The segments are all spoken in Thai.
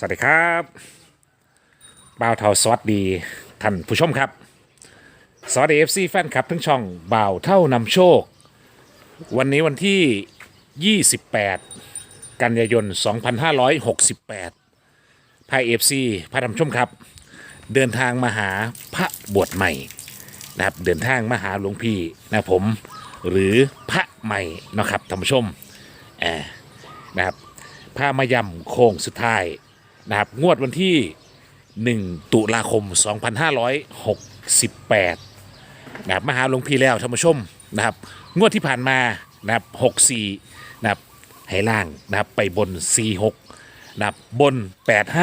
สวัสดีครับบ่าวเทาสวัสดีท่านผู้ชมครับสวัสดีเอฟซีแฟนคลับทั้งช่องบ่าวเท่านำโชค วันนี้วันที่ 28 กันยายน 2568พายเอฟซีพระธรรมชมครับ เดินทางมาหาพระบวชใหม่นะครับเดินทางมาหาหลวงพี่นะผม หรือพระใหม่นะครับท่านผู้ชมแอบนะครับพามายำโค้งสุดท้าย นะครับงวดวันที่ 1 ตุลาคม 2568นะครับมาหาหลวงพี่แล้วท่านผู้ชมนะครับ งวดที่ผ่านมานะครับ64นะครับให้ล่างนะครับไปบน 46นะครับบน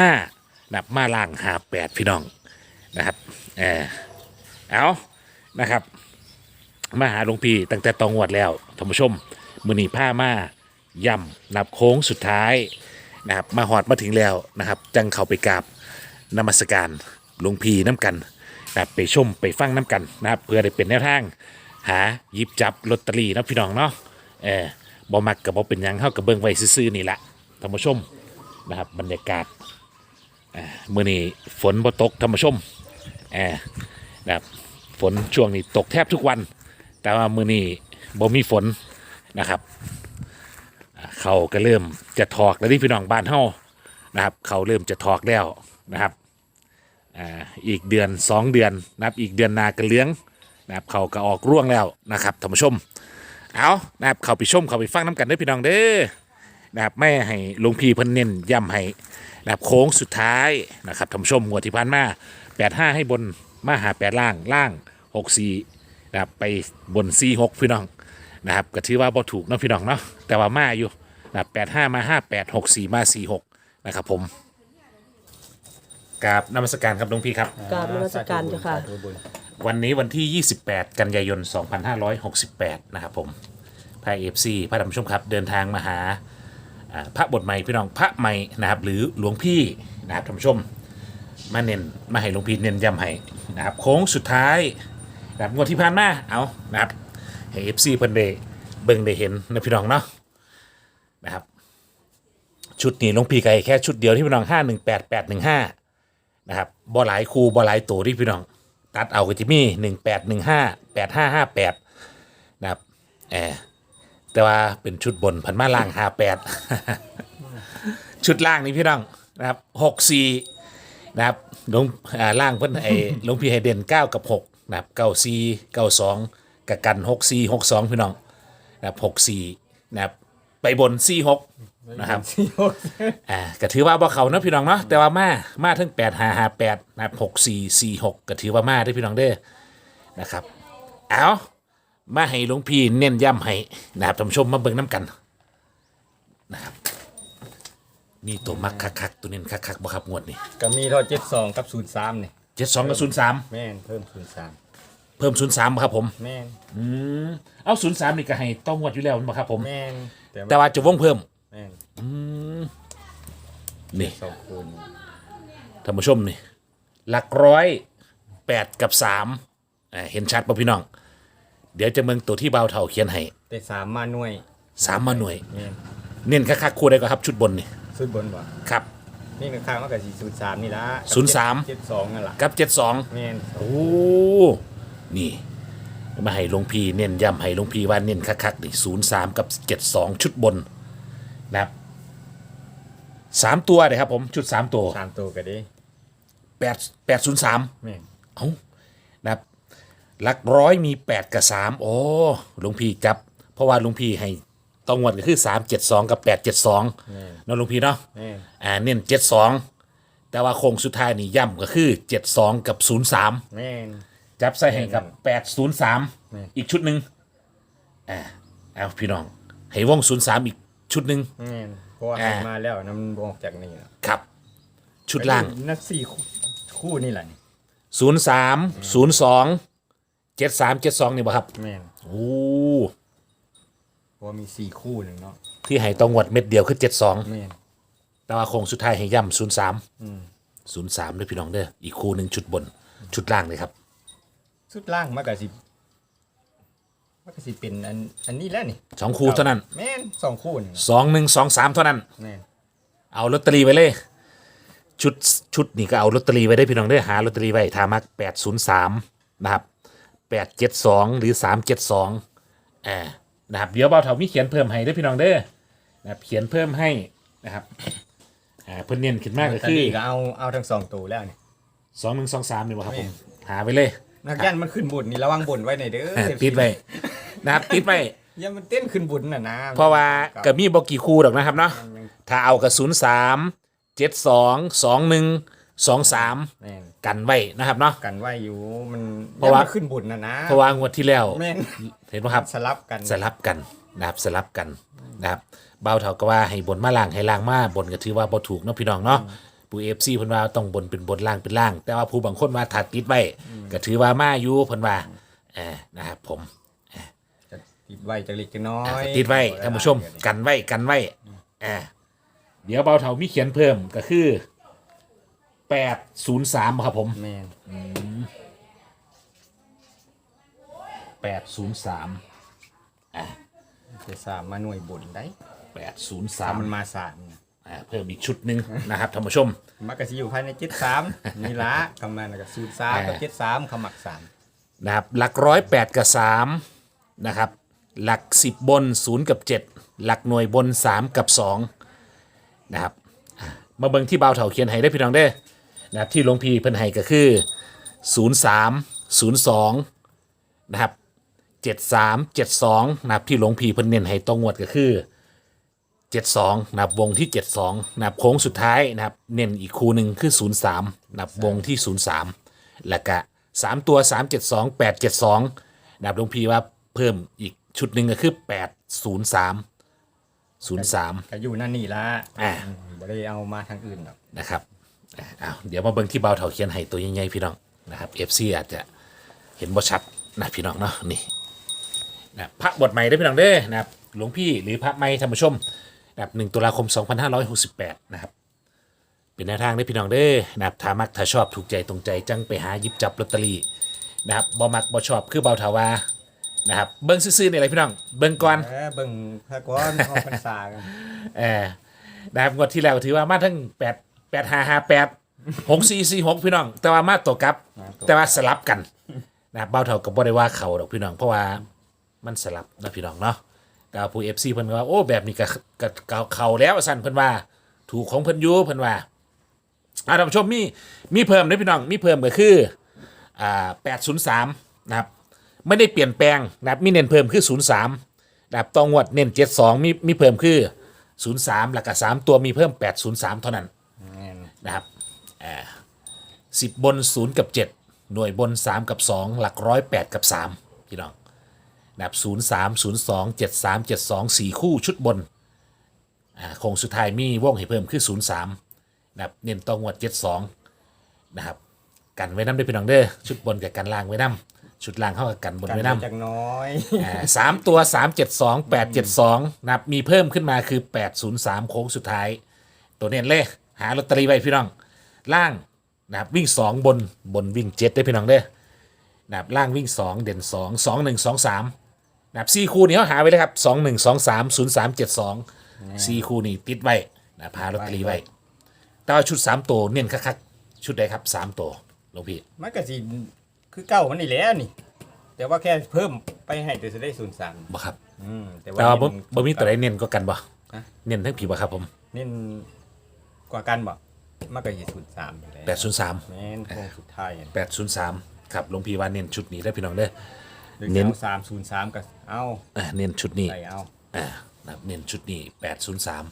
85นะครับมาล่าง58พี่น้องนะครับเออเอานะครับ มาหาหลวงพี่ตั้งแต่ตองวดแล้วท่านผู้ชมมือนีผ้ามาย่ำนับโค้งสุดท้าย นะครับมาหอดมาถึงแล้วนะครับ จังเข้าไปกราบนมัสการหลวงพี่น้ำกันนะครับไปชมไปฟังน้ำกันนะครับ เพื่อได้เป็นแนวทาง หาหยิบจับลอตเตอรี่นะพี่น้องเนาะเออบ่มักกับบ่เป็นหยังเข้ากับเบิ่งไว้ซื่อๆนี่แหละท่านผู้ชมนะครับบรรยากาศอ่ามื่อนี้ฝนบ่ตกท่านผู้ชมเออนะครับฝนช่วงนี้ตกแทบทุกวัน แต่ว่ามือนี้บ่มีฝนนะครับ เขาก็เริ่มจะถอกแล้วที่พี่น้องบ้านเฮานะครับ เขาเริ่มจะถอกแล้วนะครับอ่าอีกเดือนสองเดือนนะครับอีกเดือนหนากระเลี้ยงนะครับเขาก็ออกร่วงแล้วนะครับท่านผู้ชมเอานะครับเขาไปชมเขาไปฟังน้ำกันด้อพี่น้องเด้อนะครับไม่ให้หลวงพี่เพิ่นเน้นย้ำให้นะครับโค้งสุดท้ายนะครับท่านผู้ชมงวดที่ผ่านมา85 ให้บนมาหา8ล่างล่าง 64นะครับไปบน 46 พี่น้อง นะครับก็ถือว่าบ่ถูกเนาะพี่น้องเนาะแต่ว่ามาอยู่นะครับ85มา58 64มา46นะครับผมกราบนมัสการครับหลวงพี่ครับ กราบนมัสการเจ้าค่ะวันนี้วันที่ 28 กันยายน 2568 นะครับผมพายเอฟซีพระดำชมครับ เดินทางมาหาอ่าพระบทใหม่พี่น้องพระใหม่นะครับ หรือหลวงพี่นะครับท่านผู้ชม มาเน้นมาให้หลวงพี่เน้นย้ำให้นะครับโค้งสุดท้ายนะครับงวดที่ผ่านมาเอานะครับ ให้เอฟซีเพิ่นได้เบิ่งได้เห็นนะพี่น้องเนาะนะครับ ชุดนี้หลวงพี่ไก่แค่ชุดเดียวที่พี่น้อง518815นะครับบ่หลายคูบ่หลายตัวที่พี่น้อง ตัดเอาก็จะมีหนึ่งแปดหนึ่งห้าแปดห้าห้าแปดนะครับแออแต่ว่าเป็นชุดบนพันมาล่างห้าแปดชุดล่างนี่พี่น้องนะครับหกสี่นะครับลงอ่าล่างเพิ่นไอ้หลวงพี่ไฮเดนเก้ากับหกนะครับเก้าสี่เก้าสอง กับกันหกสี่หกสองพี่น้องนะครับหกสี่นะครับไปบนสี่หกนะครับอ่าก็ถือว่าบ่เขาเนาะพี่น้องเนาะแต่ว่ามามาทั้งแปดห้าห้าแปดนะครับหกสี่สี่หกก็ถือว่ามาได้อพี่น้องเด้อนะครับเอามาให้หลวงพี่เน้นย้ำให้นะครับท่านผู้ชมมาเบิ่งน้ำกันนะครับมีตัวมักคักๆตัวเน้นคักๆบ่ครับงวดนี้ก็มีรอเจ็ดสองกับศูนย์สามนี่เจ็ดสองกับศูนย์สามแม่นเพิ่มศูนย์สาม เพิ่มศูนย์สามครับผม แม่นอืมเอาศูนย์สามนี่ก็ให้ต้องงวดอยู่แล้วบ่ครับผม แม่นแต่แต่ว่าว่าจะวงเพิ่ม แม่นนี่สองคูณท่านผู้ชมนี่หลักร้อยแปดกับสามอ่าเห็นชัดป่ะพี่น้อง เดี๋ยวจะเมืองตัวที่เบาเท่าเขียนให้แต่สามมาหน่วยสามมาหน่วย แม่นเน้นคักๆคู่ได้ก็ครับชุดบนนี่สุดบนบ่ครับ นี่ข้างๆมันก็สี่ศูนย์สามนี่ละศูนย์สาม เจ็ดสองนั่นล่ะกับเจ็ดสองแม่นโอ้ นี่มาให้หลวงพี่เน้นย้ำให้หลวงพี่ว่าเน้นคักๆนี่ศูนย์สามกับเจ็ดสองชุดบนนะครับสามตัวเลยครับผมชุดสามตัวสามตัวก็ดีแปดแปดศูนย์สามแม่นเอานะครับหลักร้อยมีแปดกับสามโอ้หลวงพี่จับ เพราะว่าหลวงพี่ให้ต้องงวดก็คือสามเจ็ดสองกับแปดเจ็ดสองแม่นเนาะหลวงพี่เนาะ แม่นอ่าเน้นเจ็ดสองแต่ว่าโค้งสุดท้ายนี่ย่ำก็คือเจ็ดสองกับศูนย์สามแม่น จับใส่ให้กับแปดศูนย์สามแม่นอีกชุดหนึ่งอ่าเอาพี่น้อง ให้วงศูนย์สามอีกชุดหนึ่งแม่นเพราะว่าอ่าให้มาแล้วนำออกจากนี่ล่ะครับ ชุดล่างนัดสี่คู่คู่นี่แหละนี่ศูนย์สามศูนย์สองเจ็ดสามเจ็ดสองนี่บ่ครับแม่นโอ้เพราะว่ามีสี่คู่หนึ่งเนาะที่ให้ต้องงวดเม็ดเดียวคือเจ็ดสองแม่นแต่ว่าโค้งสุดท้ายให้ย่ำศูนย์สามศูนย์สามด้วยพี่น้องเด้ออีกคู่หนึ่งชุดบนชุดล่างเลยครับ สุดล่างมันก็สิมันก็สิเป็นอันอันนี้แล้วนี่สองคู่เท่านั้นแม่นสองคู่นี่สองหนึ่งสองสามเท่านั้น แม่นเอาลอตเตอรี่ไปเลย ชุดชุดนี่ก็เอาลอตเตอรี่ไว้ได้พี่น้องเด้อหาลอตเตอรี่ไว้ทามักแปดศูนย์สามนะครับแปดเจ็ดสองหรือสามเจ็ดสองอ่านะครับเดี๋ยวเบาเถามีเขียนเพิ่มให้ได้อพี่น้องเด้อนะครับเขียนเพิ่มให้นะครับอ่าเพิ่นเน้นขึ้นมากก็แต่คือนี่ก็เอาเอาทั้งสองตัวแล้วนี่ สองหนึ่งสองสามนี่บ่ครับผม หาไปเลย นักยันมันขึ้นบุญนี่ระวังบุญไว้หน่อยเด้ออ่าติดไว้นะครับติดไว้อย่ามันเต้นขึ้นบุญน่ะนะเพราะว่าก็มีบอกกี่คู่ดอกนะครับเนาะถ้าเอากับศูนย์สามเจ็ดสองสองหนึ่งสองสามแม่นกันไว้นะครับเนาะกันไว้อยู่มันเพราะว่าอย่มขึ้นบุญน่ะนะเพราะว่างวดที่แล้วแม่นเห็นไหมครับสลับกันสลับกันนะครับสลับกันนะครับเบาเท่ากับว่าให้บนมาล่างให้ล่างมาบนก็ถือว่าบ่ถูกเนาะพี่น้องเนาะผู้เอฟซีเพิ่นว่าต้องบนเป็นบนล่างเป็นล่าง แต่ว่าผู้บางคนว่าถัดติดไว้ ก็ถือว่ามาอยู่เพิ่นว่าเออนะครับผมจะติดไว้จะเล็กจะน้ออะยติดไว้ท่านผู้ชม กันไว้กันไว้อ่าเดี๋ยวเบาเท่ามีเขียนเพิ่มก็คือ803ครับผมแม่น803จะสามมาหน่วยบุญได้สาม803มันมาสามนะ อ่าเพิ่มอีกชุดหนึ่งนะครับท่านผู้ชม มักกะสิอยู่ภายในเจ็ดสามนี่ละคำนั้นก็สูตรสามกับอ่าเจ็ดสามขมักสามนะครับหลักร้อยแปดกับสามนะครับหลักสิบบนศูนย์กับเจ็ดหลักหน่วยบนสามกับสองนะครับอะมาเบิ่งที่เบาเถาเขียนให้ได้พี่น้องเด้อนะครับที่หลวงพี่เพิ่นให้ก็คือศูนย์สามศูนย์สองนะครับเจ็ดสามเจ็ดสองนะครับที่หลวงพี่เพิ่นเน้นให้ตรงงวดก็คือ เจ็ดสองนะครับวงที่เจ็ดสองนะครับโค้งสุดท้ายนะครับเน้นอีกคูหนึ่งคือศูนย์สามนะครับวงที่ศูนย์สามแล้วก็สามตัวสามเจ็ดสองแปดเจ็ดสองนะครับหลวงพี่ว่าเพิ่มอีกชุดหนึ่งก็คือแปดศูนย์สามศูนย์สามก็อยู่นั่นนี่ละอ่า บ่ได้เอามาทางอื่นหรอกนะครับอะเอาเดี๋ยวมาเบิ่งที่เบาเถาเขียนให้ตัวใหญ่ๆพี่น้องนะครับ FC อาจจะเห็นบ่ชัดนะพี่น้องเนาะนี่นะพระบทใหม่ได้อพี่น้องเด้อนะครับหลวงพี่หรือพระไม่ธรรมชม นะครับ1ตุลาคม 2568 นะครับ เป็นแนวทางได้อพี่น้องเด้อนะครับถ้ามักถ้าชอบถูกใจตรงใจจังไปหาหยิบจับลอตเตอรี่นะครับบ่มักบ่ชอบคือเบาเถาวานะครับเบิ่งซื่อๆนี่แหละพี่น้องเบิ่งก่อนเออเบิ่งพระก้อนออกพรรษากันเออนะครับงวดที่แล้วถือว่ามาทั้งแปดแปดห้าห้าแปดหกสี่สี่หกพี่น้อง แต่ว่ามาตัวกลับ แต่ว่าสลับกันนะครับเบ้าเท่ากับบ่ได้ว่าเขาดอกพี่น้องเพราะว่ามันสลับนะพี่น้องเนาะ แต่ว่าผู้เอฟซีเพิ่นก็ว่าโอ้แบบนี้ก็ก็ก็เขาแล้วสั่นเพิ่นว่า ถูกของเพิ่นอยู่เพิ่นว่าอ่าท่านผู้ชมมีมีเพิ่มนะพี่น้องมีเพิ่มก็คืออ่าแปดศูนย์สามนะครับไม่ได้เปลี่ยนแปลงนะครับมีเน้นเพิ่มคือศูนย์สามนะครับต่องวดเน้นเจ็ดสองมีมีเพิ่มคือศูนย์สามแล้วก็สามตัวมีเพิ่มแปดศูนย์สามเท่านั้นแม่นนะครับสิบบนศูนย์กับเจ็ดหน่วยบนสามกับสองหลักร้อยแปดกับสามพี่น้อง นะครับศูนย์สามศูนย์สองเจ็ดสามเจ็ดสองสี่คู่ชุดบนอ่าโคงสุดท้ายมีว่องให้เพิ่มคือศูนย์สามนะครับเน้นต้องวดเจ็ดสองนะครับกันไว้น้ำด้วยพี่น้องเด้อชุดบนกับกันล่างไว้น้ำชุดล่างเข้ากับกันบนกันไว้ไปน้ำ จากน้อย อ่าสามตัวสามเจ็ดสองแปดเจ็ดสองนะครับมีเพิ่มขึ้นมาคือแปดศูนย์สามโค้งสุดท้าย ตัวเน้นเลยหาลอตเตอรี่ไว้พี่น้อง ล่างนะครับวิ่งสองบนบนวิ่งเจ็ดได้พี่น้องเด้อนะครับล่างวิ่งสองเด่นสองสองหนึ่งสองสาม นะครับสี่คู่นี้เขาหาไว้เลยครับสองหนึ่งสองสามศูนย์สามเจ็ดสองสี่คู่นี้ติดไว้นะพาลอตเตอรี่ไว้แต่ว่าชุดสามตัวเน้นคักๆชุดใดครับสามตัวหลวงพี่มันก็สิคือเก่ามันนี่แหล้วนี่ แต่ว่าแค่เพิ่มไปให้แต่จะได้ศูนย์สามบ่ครับ อืมแต่แต่ว่าบ่เน้น บ่มีตัวใดเน้นก็กันบ่ฮะ เน้นทั้งผีบ่ครับผมเน้นกว่ากันบ่มันก็ยี่ศูนย์สามอยู่แล้วแปดศูนย์สาม แม่นโค้งสุดท้ายแปดศูนย์สามครับหลวงพี่ว่าเน้นชุดนี้ได้อพี่น้องเด้อ หรือเน้นเอาสามศูนย์สามก็เอาอ่าเน้นชุดนี้ ใส่เอาอ่านะครับเน้นชุดนี้แปดศูนย์สาม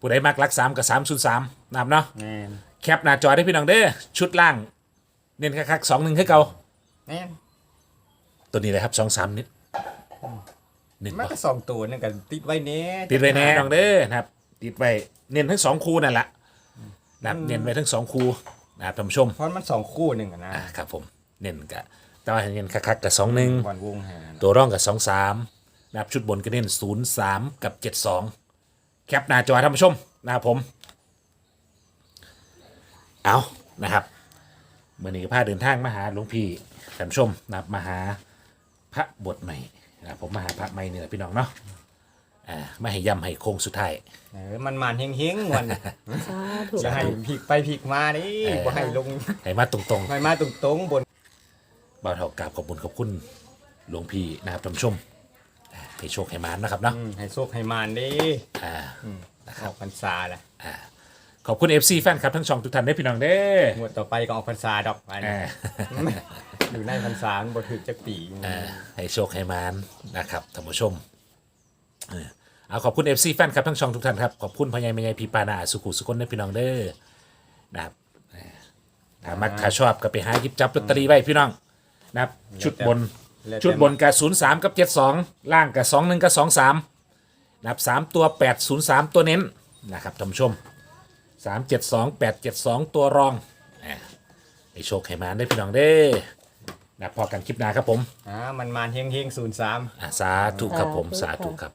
ผู้ใดมักรักสามกับสามศูนย์สามนะครับเนาะแม่นแคปหน้าจอได้พี่น้องเด้อ ชุดล่าง เน้นคักๆสองหนึ่งคือเก่าแม่นตัวนี้เลยครับสองสามนิดเน้นมันบ่ก็สองตัวนั่นก็ติดไว้เน้ติดไว้แน่น้องเด้อนะครับ ติดไว้เน้นทั้งสองคู่นั่นแหละนะครับเน้นไว้ทั้งสองคู่นะครับท่านผู้ชมเพราะมันสองคู่หนึ่งอะนะ อ่าครับผม เน้นกะ แต่ว่าเน้นคักๆกับสองหนึ่งบอลวงแห่ตัวร่องกับสองสามนะครับชุดบนก็เน้นศูนย์สามกับเจ็ดสองแคปหน้าจอท่านผู้ชมนะครับผม เอานะครับเมื่อนี้ก็พาเดินทางมาหาหลวงพี่ท่านผู้ชมนะครับมาหาพระบทใหม่นะครับผมมาหาพระใหม่นี่แหละพี่น้องเนาะอ่าไม่ให้ย่ำให้โค้งสุดท้าย เออมันมันเฮงเฮงๆวันสาธุจะให้พลิกไปพลิกมานี่เออบ่ให้ลงให้มาตรงให้มาตรงๆบนๆ บ่าวเท่ากราบขอบคุณขอบคุณหลวงพี่นะครับท่านผู้ชมอ่าให้โชคให้หมานนะครับเนาะอืมให้โชคให้มานเด้อ่าออกพรรษาแหละขอบคุณ FC แฟนครับทั้งช่องทุกท่านได้อพี่น้องเด้องวดต่อไปก็ออกพรรษาดอกอันอ่าอยู่ในพรรษามันบ่ถึกจักปีอ่าให้โชคให้หมานนะครับท่านผู้ชมเออเอาขอบคุณ FC แฟนครับทั้งช่องทุกท่านครับขอบคุณพอใหญายแม่ใหญ่พี่ปานาสุขุสุคนได้อพี่น้องเด้อนะครับเออถ้ามักถ้าชอบก็ไปหาหยิบจับลอตเตอรี่ไว้พี่น้อง นะครับ ชุดบน แล้วแต่ ชุดบนกับศูนย์สามกับเจ็ดสองล่างกับสองหนึ่งกับสองสามนับสามตัวแปดศูนย์สามตัวเน้นนะครับท่านผู้ชมสามเจ็ดสองแปดเจ็ดสองตัวรองอ่าให้โชคให้มาได้พี่น้องเด้อนะพอกันคลิปหน้าครับผมอ่ามันมันเฮงเฮงศูนย์สาม อ่าสาธุครับผมสาธุครับ